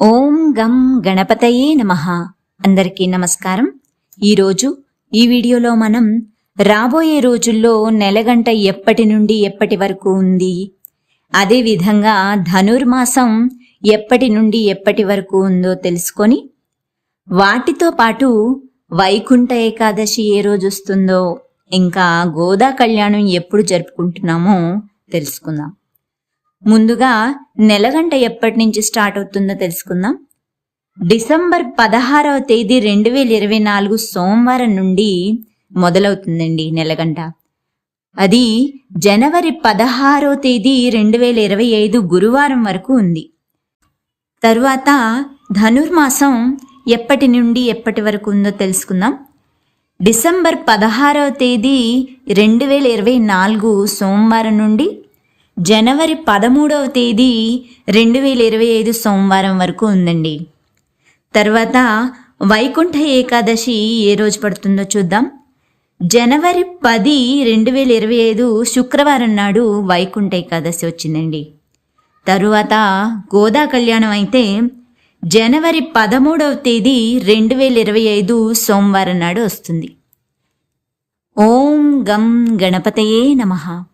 ఓం గం గణపతయే నమ. అందరికీ నమస్కారం. ఈరోజు ఈ వీడియోలో మనం రాబోయే రోజుల్లో నెలగంట ఎప్పటి నుండి ఎప్పటి వరకు ఉంది? అదేవిధంగా ధనుర్మాసం ఎప్పటి నుండి ఎప్పటి వరకు ఉందో తెలుసుకొని వాటితో పాటు వైకుంఠ ఏకాదశి ఏ రోజు వస్తుందో ఇంకా గోదా కళ్యాణం ఎప్పుడు జరుపుకుంటున్నామో తెలుసుకుందాం. ముందుగా నెలగంట ఎప్పటి నుంచి స్టార్ట్ అవుతుందో తెలుసుకుందాం. డిసెంబర్ పదహారవ తేదీ రెండు వేల ఇరవై నాలుగు సోమవారం నుండి మొదలవుతుందండి నెలగంట. అది జనవరి పదహారో తేదీ రెండు వేల ఇరవై ఐదు గురువారం వరకు ఉంది. తరువాత ధనుర్మాసం ఎప్పటి నుండి ఎప్పటి వరకు ఉందో తెలుసుకుందాం. డిసెంబర్ పదహారవ తేదీ రెండు వేల ఇరవై నాలుగు సోమవారం నుండి జనవరి పదమూడవ తేదీ రెండు వేల ఇరవై ఐదు సోమవారం వరకు ఉందండి. తర్వాత వైకుంఠ ఏకాదశి ఏ రోజు పడుతుందో చూద్దాం. జనవరి పది రెండు వేల ఇరవై ఐదు శుక్రవారం నాడు వైకుంఠ ఏకాదశి వచ్చిందండి. తరువాత గోదా కళ్యాణం అయితే జనవరి పదమూడవ తేదీ రెండు వేల ఇరవై ఐదు సోమవారం నాడు వస్తుంది. ఓం గం గణపతయే నమః.